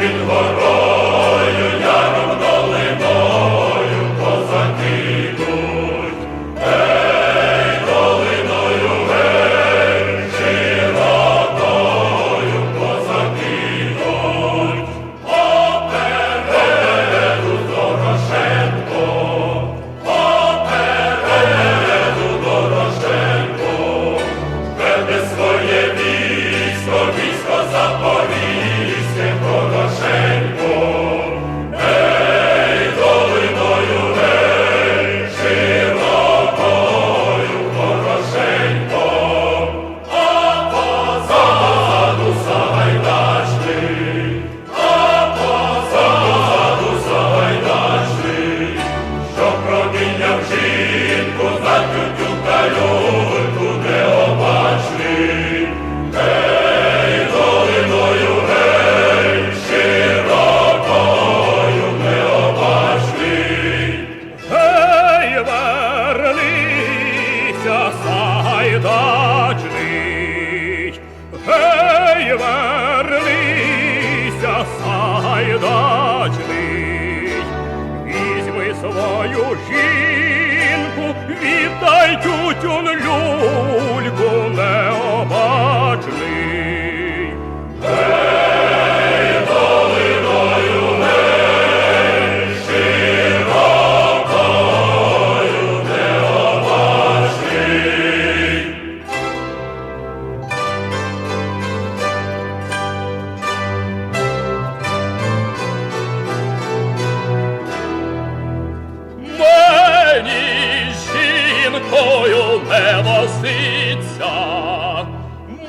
під горою, яром долиною козаки йдуть. Ей, долиною, гей, широтою козаки йдуть. Попереду Дорошенко, попереду Дорошенко, веде своє. невдачний, візьми свою жінку. тобою не возиться,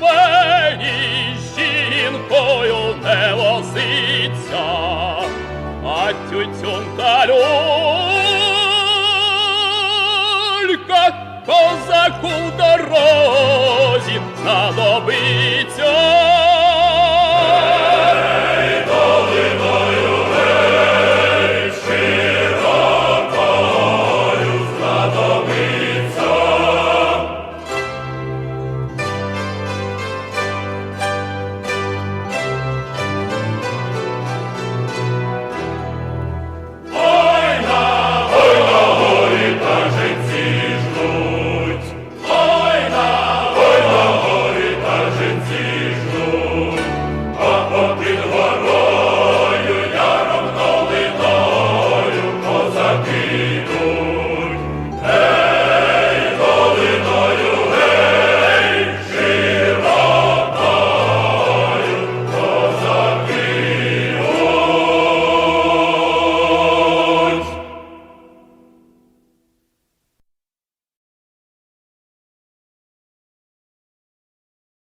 мені з жінкою не возиться, а тютюнка люлька козаку в дорозі надобиться.